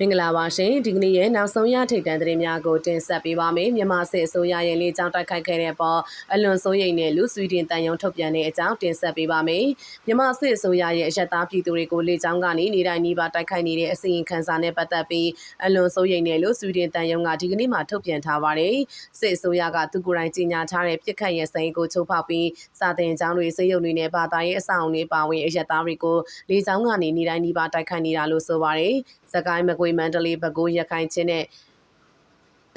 မင်္ဂလာပါရှင်ဒီကနေ့ရဲ့နောက်ဆုံးရထိပ်တန်းသတင်းများကိုတင်ဆက်ပေးပါမယ်မြန်မာစစ်အစိုးရရဲ့လေကြောင်းတိုက်ခိုက်ခဲ့တဲ့ပေါ်အလွန်စိုးရိမ်တဲ့လူဆွီဒင်တန်ယုံထုတ်ပြန်တဲ့အကြောင်းတင်ဆက်ပေးပါမယ်မြန်မာစစ်အစိုးရရဲ့အယက်သားပြည်သူတွေကိုလေကြောင်းကနေနေတိုင်းနေပါတိုက်ခိုက်နေတဲ့အစီရင်ခံစာနဲ့ပတ်သက်ပြီးအလွန်စိုးရိမ်တဲ့လူဆွီဒင်တန်ယုံကဒီကနေ့မှထုတ်ပြန်ထားပါတယ်စစ်အစိုးရကသူကိုယ်တိုင်ကြီးညာထားတဲ့ပြစ်ခတ်ရဲစိန်ကိုချုပ်ဖောက်ပြီးစာတင်ကျောင်းတွေစေယုံတွေနဲ့ဘာသာရေးအဆောက်အုံတွေပါဝင်အယက်သားတွေကိုလေကြောင်းကနေနေတိုင်းနေပါတိုက်ခိုက်နေတာလို့ဆိုပါတယ်စကိုင်းမကွေးမန္တလေးပဲခူးရခိုင်ချင်းနဲ့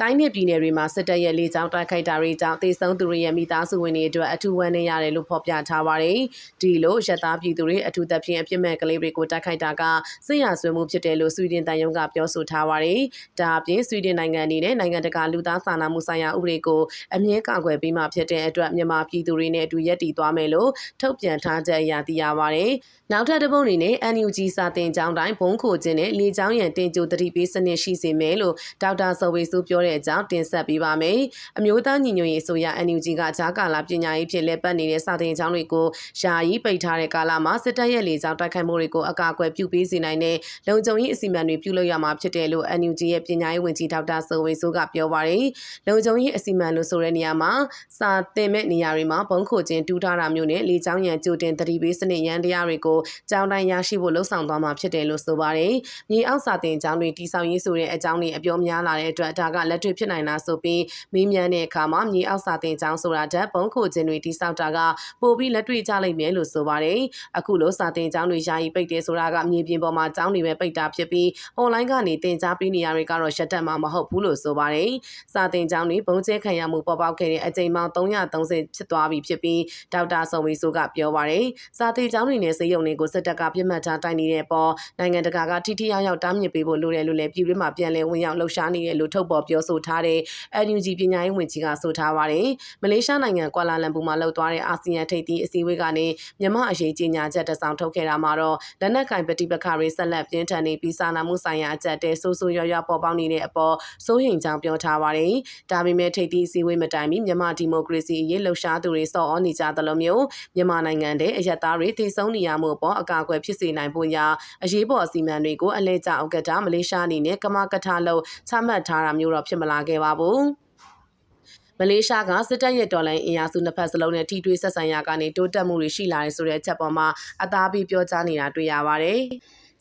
တိုင်းနယ်ပြည်နယ်တွေမှာစစ်တပ်ရဲ့လေကြောင်းတိုက်ခိုက်တာတွေကြောင့်တေဆုံးသူတွေရဲ့မိသားစုဝင်တွေအတွက်အထူးဝမ်းနည်းရတယ်လို့ဖော်ပြထားပါတယ်။ဒီလိုရက်သားပြည်သူတွေအထူးသဖြင့်အပြစ်မဲ့ကလေးတွေကိုတိုက်ခိုက်တာကစစ်ရာဇဝတ်မှုဖြစ်တယ်လို့ဆွီဒင်တန်ယုံကပြောဆိုထားပါတယ်။ဒါအပြင်ဆွီဒင်နိုင်ငံအနေနဲ့နိုင်ငံတကာလူသားစာနာမှုဆိုင်ရာဥပဒေကိုအမြဲကာကွယ်ပေးမှဖြစ်တဲ့အတွက်မြန်မာပြည်သူတွေနဲ့အတူရပ်တည်သွားမယ်လို့ထုတ်ပြန်ထားချက်အရသိရပါတယ်။နောက်ထပ်တစ်ပုဒ်အနေနဲ့ NUG စာတင်ကျောင်းတိုင်းဘုံခိုခြင်းနဲ့လေကျောင်းရန်တင်ကြိုတတိပေးစနစ်ရှိစေမယ်လို့ဒေါက်တာဆော်ဝေစုပြောတဲ့အကြောင်းတင်ဆက်ပေးပါမယ်။အမျိုးသားညီညွတ်ရေးအစိုးရ NUG ကဂျာကာလာပညာရေးဖြစ်လက်ပတ်နေတဲ့စာတင်ကျောင်းတွေကိုယာယီပိတ်ထားတဲ့ကာလမှာစစ်တပ်ရဲ့လေကြောင်းတိုက်ခိုက်မှုတွေကိုအကာအကွယ်ပြုပေးစေနိုင်တဲ့လုံခြုံရေးအစီအမံတွေပြုလုပ်ရမှာဖြစ်တယ်လို့ NUG ရဲ့ပညာရေးဝန်ကြီးဒေါက်တာဆော်ဝေစုကပြောပါတယ်။လုံခြုံရေးအစီအမံလို့ဆိုတဲ့နေရာမှာစာတင်မဲ့နေရာတွေမှာဘုံခိုခြင်းတူးထားတာမျိုးနဲ့လေကြောင်းရန်ကြိုတင်တတိပေးစနစ်ရန်တရားတွေကိုကျောင်းတိုင်းရရှိဖို့လှုံ့ဆော်သွားမှာဖြစ်တယ်လို့ဆိုပါတယ်။မြေအောက်စာတင်ကျောင်းတွေတိစောက်ရေးဆိုတဲ့အကြောင်းတွေအပြောများလာတဲ့အတွက်ဒါကလက်တွေ့ဖြစ်နိုင်တာဆိုပြီးမေးမြန်းတဲ့အခါမှာမြေအောက်စာတင်ကျောင်းဆိုတာဓာတ်ပုံခိုခြင်းတွေတိစောက်တာကပိုပြီးလက်တွေ့ကြလိမ့်မယ်လို့ဆိုပါတယ်။အခုလိုစာတင်ကျောင်းတွေယာယီပိတ်တယ်ဆိုတာကမြေပြင်ပေါ်မှာကျောင်းတွေပဲပိတ်တာဖြစ်ပြီး online ကနေတင် जा ပေးနေရတွေကတော့ရှက်တက်မှာမဟုတ်ဘူးလို့ဆိုပါတယ်။စာတင်ကျောင်းတွေပုံကျဲခံရမှုပေါ်ပေါက်ခဲ့တဲ့အကြိမ်ပေါင်း330ဖြစ်သွားပြီဖြစ်ပြီးဒေါက်တာဆော်ဝေဆိုကပြောပါတယ်။စာတင်ကျောင်းတွေနဲ့စေယုံတွေကိုစစ်တပ်ကပြစ်မှတ်ထားတိုက်နေတဲ့ပေါ်နိုင်ငံတကာကထိထိရောက်ရောက်တားမြစ်ပေးဖို့လိုတယ်လို့လည်းပြည်တွင်းမှာပြန်လည်ဝင်ရောက်လှုပ်ရှားနေတယ်လို့ထုတ်ပေါ်ပြောဆိုထားတဲ့ NUG ပညာရေးဝန်ကြီးကဆိုထားပါတယ်။မလေးရှားနိုင်ငံကွာလာလမ်ပူမှာလှုပ်သွားတဲ့အာဆီယံထိပ်သီးအစည်းအဝေးကနေမြန်မာအရေးကြီးညာချက်တစောင်ထုတ်ခဲ့တာမှာတော့လက်နက်ကင်ပဋိပက္ခတွေဆက်လက်ပြင်းထန်နေပြီးစာနာမှုဆိုင်ရာအကြက်တဲဆိုးဆိုးရွားရွားပေါ်ပေါက်နေတဲ့အပေါ်စိုးရိမ်ကြောင်းပြောထားပါတယ်။ဒါပေမဲ့ထိပ်သီးအစည်းအဝေးမတိုင်မီမြန်မာဒီမိုကရေစီအရေးလှုပ်ရှားသူတွေစော်ဩနေကြသလိုမျိုးမြန်မာနိုင်ငံတဲ့အယက်သားတွေထိဆုံးနေရမှုအပေါ်အကာအကွယ်ဖြစ်စေနိုင်ဖို့ရာအရေးပေါ်အစီအမံတွေကိုအလဲကျဥက္ကဋ္ဌမလေးရှားအနေနဲ့ကမကထလို့ချမှတ်ထားတာမျိုးတော့ဖြစ်မလာခဲ့ပါဘူး။မလေးရှားကစစ်တပ်ရဲ့တော်လိုင်းအင်အားစုနှစ်ဖက်စလုံးနဲ့ထိတွေ့ဆက်ဆံရာကနေတိုးတက်မှုတွေရှိလာတယ်ဆိုတဲ့အချက်ပေါ်မှာအသားပေးပြောကြားနေတာတွေ့ရပါတယ်။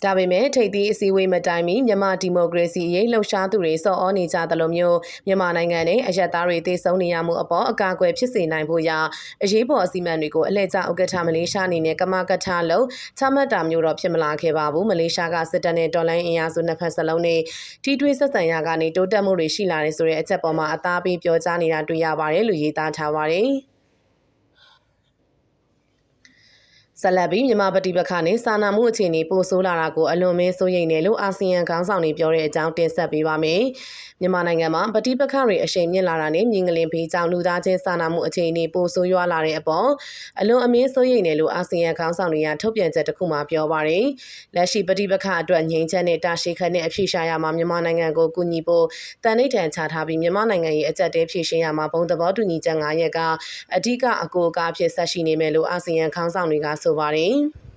ဒါပေမဲ့ထိပ်သီးအစည်းအဝေးမတိုင်မီမြန်မာဒီမိုကရေစီရေးလှုပ်ရှားသူတွေစော်ဩနေကြသလိုမျိုးမြန်မာနိုင်ငံနဲ့အရက်သားတွေတည်ဆုံနေရမှုအပေါ်အကာအကွယ်ဖြစ်စေနိုင်ဖို့ရာအရေးပေါ်အစီအမံတွေကိုအလဲကျဥက္ကဋ္ဌမလေးရှားအနေနဲ့ကမကထလို့ချမှတ်တာမျိုးတော့ဖြစ်မလာခဲ့ပါဘူးမလေးရှားကစစ်တပ်နဲ့တော်လိုင်းအင်အားစုနှစ်ဖက်စလုံးနဲ့ထိထွေးဆက်ဆံရာကနေတိုးတက်မှုတွေရှိလာတယ်ဆိုတဲ့အချက်ပေါ်မှာအသားပေးပြောကြားနေတာတွေ့ရပါတယ်လို့ရေးသားထားပါတယ်။ ဆက်လက်ပြီးမြန်မာပဋိပက္ခနဲ့စာနာမှုအခြေအနေပိုဆိုးလာတာကိုအလွန်မဲစိုးရိမ်တယ်လို့အာဆီယံခေါင်းဆောင်တွေပြောတဲ့အကြောင်းတင်ဆက်ပေးပါမယ်။ မြန်မာနိုင်ငံမှာပဋိပက္ခတွေအရှိန်မြင့်လာတာနဲ့မြင်းကလင်ဖေးကြောင့်လူသားချင်းစာနာမှုအခြေအနေပိုဆိုးရွားလာတဲ့အပေါ်အလွန်အမင်းစိုးရိမ်တယ်လို့အာဆီယံခေါင်းဆောင်တွေကထုတ်ပြန်ချက်တစ်ခုမှပြောပါရယ်။လက်ရှိပဋိပက္ခအတွက်ငြိမ်းချမ်းတဲ့တာရှိခတ်နဲ့အဖြေရှာရမှာမြန်မာနိုင်ငံကိုကူညီဖို့တန်ဋိဌာန်ချထားပြီးမြန်မာနိုင်ငံရဲ့အကြက်တဲဖြေရှင်းရမှာဘုံသဘောတူညီချက်၅ရက်ကအဓိကအကိုအကားဖြစ်ဆက်ရှိနေမယ်လို့အာဆီယံခေါင်းဆောင်တွေကဆိုပါတယ်။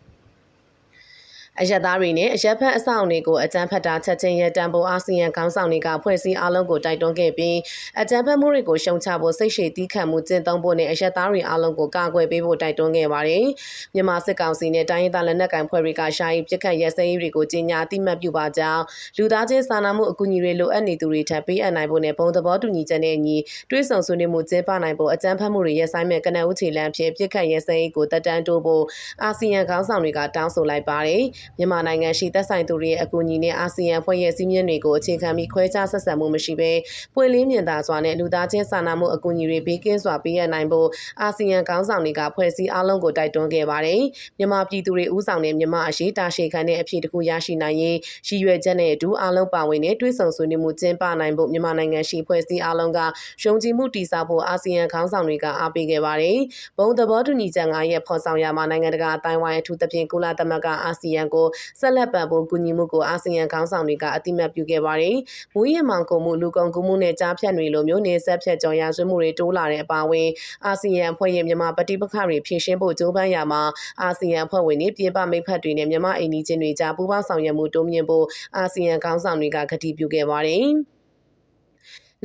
အယက်သားတွေနဲ့အရက်ဖက်အဆောင်တွေကိုအကြမ်းဖက်တာချက်ချင်းရတံပိုးအာဆီယံခေါင်းဆောင်တွေကဖွဲ့စည်းအားလုံးကိုတိုက်တွန်းခဲ့ပြီးအကြမ်းဖက်မှုတွေကိုရှုံချဖို့စိတ်ရှည်တီးခံမှုကျင့်သုံးဖို့နဲ့အယက်သားတွေအားလုံးကိုကာကွယ်ပေးဖို့တိုက်တွန်းခဲ့ပါတယ်။မြန်မာစစ်ကောင်စီနဲ့တိုင်းရင်းသားလက်နက်ကိုင်ဖွဲ့တွေကရှားရီပြစ်ခတ်ရဲစဲရေးတွေကိုကြီးညာတိမှတ်ပြုပါကြောင်းလူသားချင်းစာနာမှုအကူအညီတွေလိုအပ်နေသူတွေထပ်ပေးအပ်နိုင်ဖို့နဲ့ဘုံသဘောတူညီချက်နဲ့အညီတွဲဆောင်ဆွေးနွေးမှုကျင်းပနိုင်ဖို့အကြမ်းဖက်မှုတွေရဲဆိုင်မဲ့ကနအုပ်ချီလန်းဖြစ်ပြစ်ခတ်ရဲစဲရေးကိုတက်တန်းတိုးဖို့အာဆီယံခေါင်းဆောင်တွေကတောင်းဆိုလိုက်ပါတယ်။မြန်မာနိုင်ငံရှိသက်ဆိုင်သူတွေရဲ့အကူအညီနဲ့အာဆီယံဖွဲ့ရဲ့စည်းမျဉ်းတွေကိုအခြေခံပြီးခွဲခြားဆက်ဆံမှုမရှိဘဲပွင့်လင်းမြင်သာစွာနဲ့လူသားချင်းစာနာမှုအကူအညီတွေဘေးကင်းစွာပေးရနိုင်ဖို့အာဆီယံခေါင်းဆောင်တွေကဖွဲ့စည်းအားလုံးကိုတိုက်တွန်းခဲ့ပါတယ်။မြန်မာပြည်သူတွေဥဆောင်တဲ့မြန်မာအရှိတာရှေခံတဲ့အဖြစ်တကူရရှိနိုင်ရေးရည်ရွယ်ချက်နဲ့အတူအားလုံးပါဝင်တဲ့တွဲဆောင်ဆွေးနွေးမှုကျင်းပနိုင်ဖို့မြန်မာနိုင်ငံရှိဖွဲ့စည်းအားလုံးကယုံကြည်မှုတည်ဆောက်ဖို့အာဆီယံခေါင်းဆောင်တွေကအားပေးခဲ့ပါတယ်။ဘုံသဘောတူညီချက်၅ရက်ဖော်ဆောင်ရမှာနိုင်ငံတကာအတိုင်းဝိုင်းအထူးသဖြင့်ကုလသမဂ္ဂအာဆီယံကိုဆက်လက်ပံ့ပိုးကူညီမှုကိုအာဆီယံခေါင်းဆောင်တွေကအတိမတ်ပြုခဲ့ပါတယ်။မူရင်းမောင်ကုန်မှုလူကုန်ကူးမှုနဲ့ကြားဖြတ်တွေလိုမျိုးနေဆက်ဖြတ်ကြော်ရဆွေးမှုတွေတိုးလာတဲ့အပါအဝင်အာဆီယံအဖွဲ့ရဲ့မြန်မာပဋိပက္ခတွေဖြေရှင်းဖို့ကြိုးပမ်းရာမှာအာဆီယံအဖွဲ့ဝင်တွေပြည်ပမိတ်ဖက်တွေနဲ့မြန်မာအိမ်နီးချင်းတွေကြားပူးပေါင်းဆောင်ရွက်မှုတိုးမြင့်ဖို့အာဆီယံခေါင်းဆောင်တွေကကတိပြုခဲ့ပါတယ်။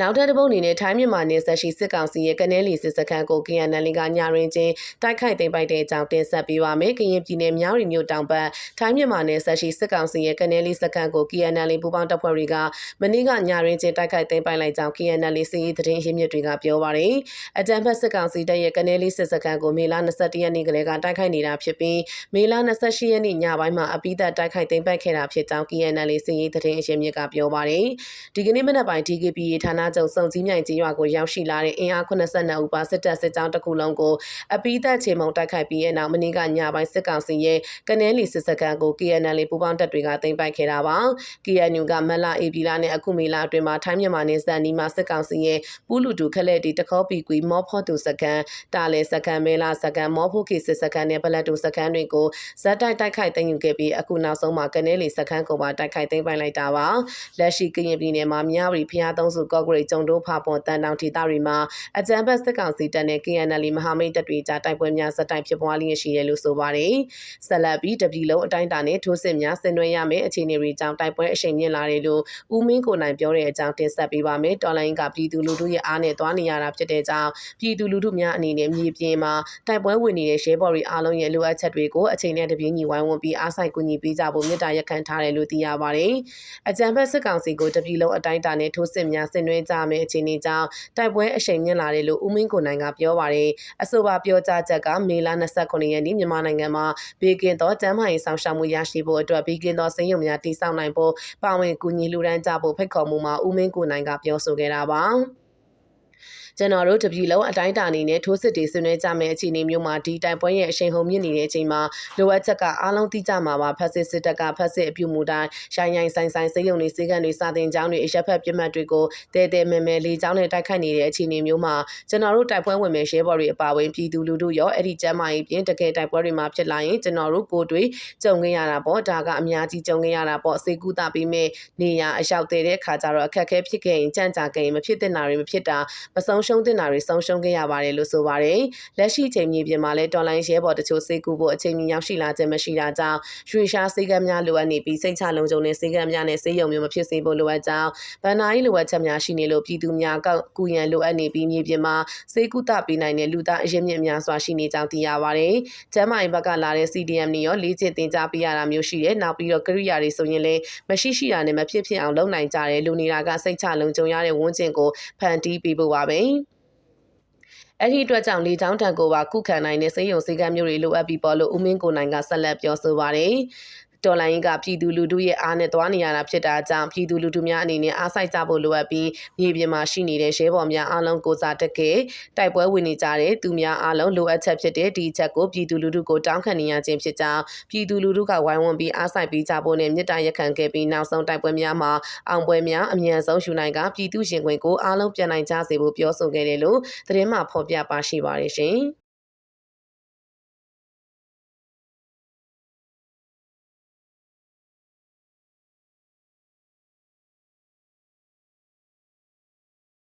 နောက်ထပ်တစ်ပုတ်အနေနဲ့ထိုင်းမြန်မာနယ်စပ်ရှိစစ်ကောင်စီရဲ့ကနဲလီစစ်စခန်းကို KNL ကညရင်ချင်းတိုက်ခိုက်သိမ်းပိုက်တဲ့အကြောင်းတင်ဆက်ပေးပါမယ်။ကရင်ပြည်နယ်မြောက်ရီမြို့တောင်ပတ်ထိုင်းမြန်မာနယ်စပ်ရှိစစ်ကောင်စီရဲ့ကနဲလီစခန်းကို KNL ပူးပေါင်းတပ်ဖွဲ့တွေကမနေ့ကညရင်ချင်းတိုက်ခိုက်သိမ်းပိုက်လိုက်ကြောင်း KNL စီးရီးသတင်းရင်းမြစ်တွေကပြောပါရယ်။အကြံဖက်စစ်ကောင်စီတပ်ရဲ့ကနဲလီစစ်စခန်းကိုမေလ22ရက်နေ့ကလေးကတိုက်ခိုက်နေတာဖြစ်ပြီးမေလ28ရက်နေ့ညပိုင်းမှာအပိသက်တိုက်ခိုက်သိမ်းပိုက်ခဲ့တာဖြစ်ကြောင်း KNL စီးရီးသတင်းရင်းမြစ်ကပြောပါရယ်။ဒီကနေ့မနက်ပိုင်း DKP ဌာနချုပ်စုံစည်းမြိုင်ကြီးရွာကိုရောက်ရှိလာတဲ့အင်အား82ဦးပါစစ်တပ်စစ်ကြောင်းတစ်ခုလုံးကိုအပိသက်ချေမှုန်တိုက်ခိုက်ပြီးတဲ့နောက်မနေ့ကညပိုင်းစစ်ကောင်စီရဲ့ကနဲလီစစ်စခန်းကို KNL ပူးပေါင်းတပ်တွေကသိမ်းပိုက်ခဲ့တာပါ။ KNU ကမလအေပီလာနဲ့အခုမေလာအတွင်းမှာထိုင်းမြန်မာနယ်စပ်နီးမှာစစ်ကောင်စီရဲ့ပူးလူတူခလက်တီတခေါပီကွီမောဖော့တူစခန်းတာလေစခန်းမဲလာစခန်းမောဖို့ခေစစ်စခန်းနဲ့ပလက်တူစခန်းတွေကိုဇက်တိုက်တိုက်ခိုက်သိမ်းယူခဲ့ပြီးအခုနောက်ဆုံးမှာကနဲလီစခန်းကိုပါတိုက်ခိုက်သိမ်းပိုက်လိုက်တာပါ။လက်ရှိကရင်ပြည်နယ်မှာမြဝတီဖျားသုံးစုကော့ဂရိတ်ကျုံတို့ဖာပေါ်တန်တောင်ဒေသတွေမှာအကြံဖက်စစ်ကောင်စီတပ်နဲ့ KNL မဟာမိတ်တပ်တွေကြားတိုက်ပွဲများဆက်တိုက်ဖြစ်ပွားလျက်ရှိတယ်လို့ဆိုပါတယ်။ဆက်လက်ပြီးတပြည်လုံးအတိုင်းအတာနဲ့ထိုးစစ်များဆင်နွှဲရမယ့်အခြေအနေတွေကြောင့်တိုက်ပွဲအရှိန်မြင့်လာတယ်လို့ဦးမင်းကိုနိုင်ပြောတဲ့အကြောင်းတင်ဆက်ပေးပါမယ်။တော်လိုင်းကပြည်သူလူထုရဲ့အားနဲ့သွားနေရတာဖြစ်တဲ့ကြောင့်ပြည်သူလူထုများအနေနဲ့မြေပြင်မှာတိုက်ပွဲဝင်နေတဲ့ရဲဘော်တွေအားလုံးရဲ့လိုအပ်ချက်တွေကိုအချိန်နဲ့တပြေးညီဝိုင်းဝန်းပြီးအားဆိုင်ကူညီပေးကြဖို့မြစ်တာရက်ခံထားတယ်လို့သိရပါတယ်။အကြံဖက်စစ်ကောင်စီကိုတပြည်လုံးအတိုင်းအတာနဲ့ထိုးစစ်များဆင်နွှဲကြမယ့်အခြေအနေကြောင့်တိုက်ပွဲအရှိန်မြင့်လာတယ်လို့ဦးမင်းကိုနိုင်ကပြောပါတယ်။အဆိုပါပြောကြားချက်ကမေလ29ရက်နေ့မြန်မာနိုင်ငံမှာဘေကင်သောတမ်းမာရေးဆောင်ရှောက်မှုရရှိဖို့အတွက်ဘေကင်သောစည်ရုံများတည်ဆောက်နိုင်ဖို့ပါဝင်ကူညီလူဒန်းကြဖို့ဖိတ်ခေါ်မှုမှာဦးမင်းကိုနိုင်ကပြောဆိုခဲ့တာပါ။ ကျွန်တော်တို့တပြည်လုံးအတိုင်းအတာအနေနဲ့ထိုးစစ်တွေဆွေးနွေးကြမယ့်အခြေအနေမျိုးမှာဒီတိုင်ပွဲရဲ့အရှိန်ဟုန်မြင့်နေတဲ့အချိန်မှာလိုအပ်ချက်ကအားလုံးသိကြမှာပါဖက်စစ်စစ်တပ်ကဖက်စစ်အပြုမူတိုင်းရိုင်းရိုင်းဆိုင်ဆိုင်စိတ်ယုံနေစေကန်တွေစာတင်ကြောင်းတွေအရက်ဖက်ပြစ်မှတ်တွေကိုတဲတဲမဲမဲလေးကြောင်းနဲ့တိုက်ခိုက်နေတဲ့အခြေအနေမျိုးမှာကျွန်တော်တို့တိုက်ပွဲဝင်မဲ့ရဲဘော်တွေအပါအဝင်ပြည်သူလူထုရောအဲ့ဒီကျမ်းမာရေးပြင်တကယ်တိုက်ပွဲတွေမှာဖြစ်လာရင်ကျွန်တော်တို့ကိုယ်တွေကြုံခဲ့ရတာပေါ့ဒါကအများကြီးကြုံခဲ့ရတာပေါ့စေကူတာပြီးမဲ့နေရအရောက်တဲ့ခါကျတော့အခက်အခဲဖြစ်ခဲ့ရင်ကြံ့ကြာခဲ့ရင်မဖြစ်တဲ့နာတွေမဖြစ်တာမဆုံးရှုံးတဲ့နာတွေဆုံးရှုံးခဲ့ရပါတယ်လို့ဆိုပါတယ်။လက်ရှိချိန်မြေပြင်မှာလည်းတော်လိုင်းရဲဘော်တချို့စေကူဖို့အချိန်ကြီးရောက်ရှိလာခြင်းမရှိတာကြောင့်ရွှေရှားစေကမ်းများလိုအပ်နေပြီးစိတ်ချလုံခြုံတဲ့စေကမ်းများနဲ့စေယုံမျိုးမဖြစ်စေဖို့လိုအပ်ကြောင်းဗန်နာရေးလိုအပ်ချက်များရှိနေလို့ပြည်သူများကကူရန်လိုအပ်နေပြီးမြေပြင်မှာစေကူတာပေးနိုင်တဲ့လူသားအရင်မြင့်များစွာရှိနေကြောင်းသိရပါတယ်။ကျမ်းမာရေးဘက်ကလာတဲ့ CDM တွေရောလေ့ကျင့်သင်ကြားပေးရတာမျိုးရှိတယ်။နောက်ပြီးတော့ကရိယာတွေဆိုရင်လည်းမရှိရှိတာနဲ့မဖြစ်ဖြစ်အောင်လုပ်နိုင်ကြတယ်လူနေတာကစိတ်ချလုံခြုံရတဲ့ဝန်းကျင်ကိုဖန်တီးပေးဖို့ပါပဲ။ အဲ့ဒီအတွက်ကြောင့်လေချောင်းတန်ကိုပါကုခံနိုင်တဲ့စေယုံစည်းကမ်းမျိုးတွေလိုအပ်ပြီးပေါ်လို့ဦးမင်းကိုနိုင်ကဆက်လက်ပြောဆိုပါတယ် တော်လိုင်းကပြည်သူလူထုရဲ့အားနဲ့သွားနေရတာဖြစ်တာကြောင့်ပြည်သူလူထုများအနေနဲ့အားစိုက်ကြဖို့လိုအပ်ပြီးမြေပြင်မှာရှိနေတဲ့ရဲဘော်များအားလုံးကိုစားတက်ကဲတိုက်ပွဲဝင်နေကြတဲ့သူများအားလုံးလိုအပ်ချက်ဖြစ်တဲ့ဒီချက်ကိုပြည်သူလူထုကိုတောင်းခံနေရခြင်းဖြစ်ကြောင်းပြည်သူလူထုကဝိုင်းဝန်းပြီးအားစိုက်ပေးကြဖို့နဲ့မြစ်တာရက်ခံခဲ့ပြီးနောက်ဆုံးတိုက်ပွဲများမှာအောင်ပွဲများအမြန်ဆုံးယူနိုင်ကပြည်သူရှင်ခွင်ကိုအားလုံးပြန်နိုင်ကြစေဖို့ပြောဆိုခဲ့တယ်လို့သတင်းမှဖော်ပြပါရှိပါတယ်ရှင်။